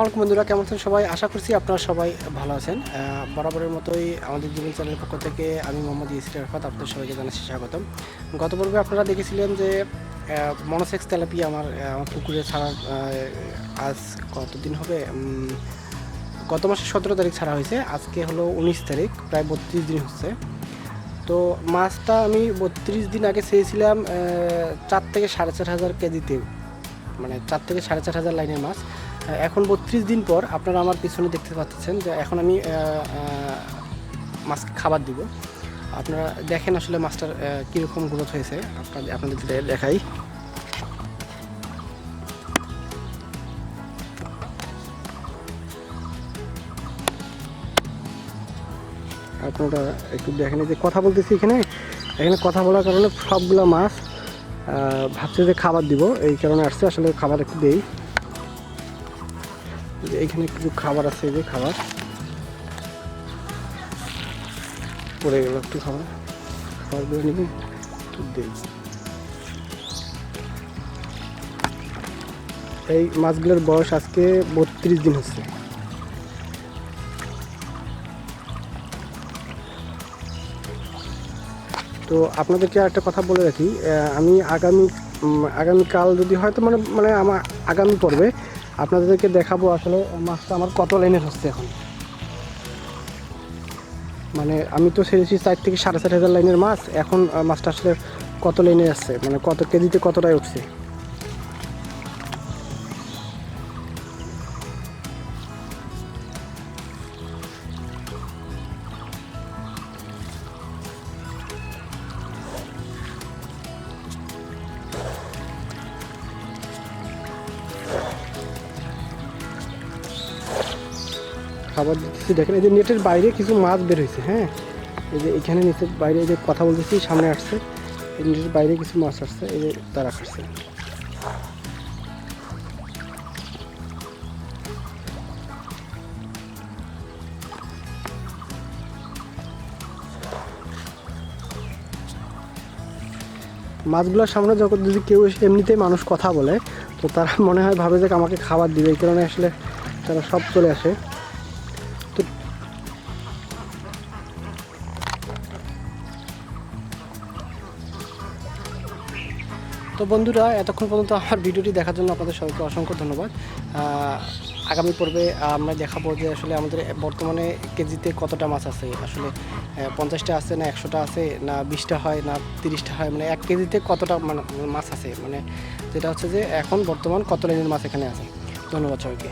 আলাইকুম বন্ধুরা কেমন আছেন সবাই? আশা করছি আপনারা সবাই ভালো আছেন। বরাবরের মতোই আমাদের জীবন চ্যানেলের পক্ষ থেকে আমি মোহাম্মদ ইসরি আরফাত আপনাদের সবাইকে জানাচ্ছি স্বাগতম। গত পর্বে আপনারা দেখেছিলেন যে মনোসেক্স তেলাপি আমার আমার পুকুরে আহ, আজ কতদিন হবে? গত মাসের সতেরো তারিখ ছাড়া হয়েছে। আজকে হলো উনিশ তারিখ প্রায় বত্রিশ দিন হচ্ছে। তো মাছটা আমি বত্রিশ দিন আগে চেয়েছিলাম চার থেকে সাড়ে চার হাজার কেজিতে মানে চার থেকে সাড়ে চার হাজার লাইনের মাছ। এখন বত্রিশ দিন পর আপনারা আমার পিছনে দেখতে পাচ্ছেন যে এখন আমি মাছকে খাবার দিব। আপনারা দেখেন আসলে মাছটার কীরকম গ্রোথ হয়েছে। আপনাদের আপনাদের দেখাই। আপনারা একটু দেখেন যে কথা বলতেছি এখানে। এখানে কথা বলার কারণে সবগুলো মাছ ভাবছে যে খাবার দিব। এই কারণে আসছে, আসলে খাবার একটু দেই। এইখানে কিছু খাবার আছে যে খাবার। পড়ে গেল একটু খাবার। খাবারগুলো নিবি? একটু এই মাছগুলোর বয়স আজকে বত্রিশ দিন হচ্ছে। তো আপনাদেরকে একটা কথা বলে রাখি আমি আগামী আগামীকাল যদি হয়তো মানে মানে আমার আগামী পর্বে আপনাদেরকে দেখাবো আসলে মাছটা আমার কত লাইনের হচ্ছে এখন। মানে আমি তো ছেড়েছি চার থেকে সাড়ে চার হাজার লাইনের মাছ, এখন মাছটা আসলে কত লাইনে আসছে? মানে কত কেজিতে কতটাই উঠছে? খাবার দিতেছি। দেখেন, এই যে নেটের বাইরে কিছু মাছ বের হয়েছে হ্যাঁ? এই যে এখানে নিচের বাইরে যে কথা বলতেছি, সামনে আসছে। এই নেটের বাইরে কিছু মাছ আসছে, এই যে তারা খাচ্ছে। মাছগুলোর সামনে যখন যদি কেউ এসে এমনিতেই মানুষ কথা বলে, তো তারা মনে হয় ভাবে যে আমাকে খাবার দিবে। এই কারণে আসলে তারা সব চলে আসে। তো বন্ধুরা, এতক্ষণ পর্যন্ত আমার ভিডিওটি দেখার জন্য আপনাদের সবাইকে অসংখ্য ধন্যবাদ। আগামী পর্বে আমরা দেখাবো যে আসলে আমাদের বর্তমানে কেজিতে কতটা মাছ আছে। আসলে পঞ্চাশটা আছে না একশোটা আছে, না বিশটা হয়, না তিরিশটা হয় মানে এক কেজিতে কতটা মানে মাছ আছে? মানে যেটা হচ্ছে যে এখন বর্তমান কত লাইনের মাছ এখানে আছে? ধন্যবাদ সবাইকে।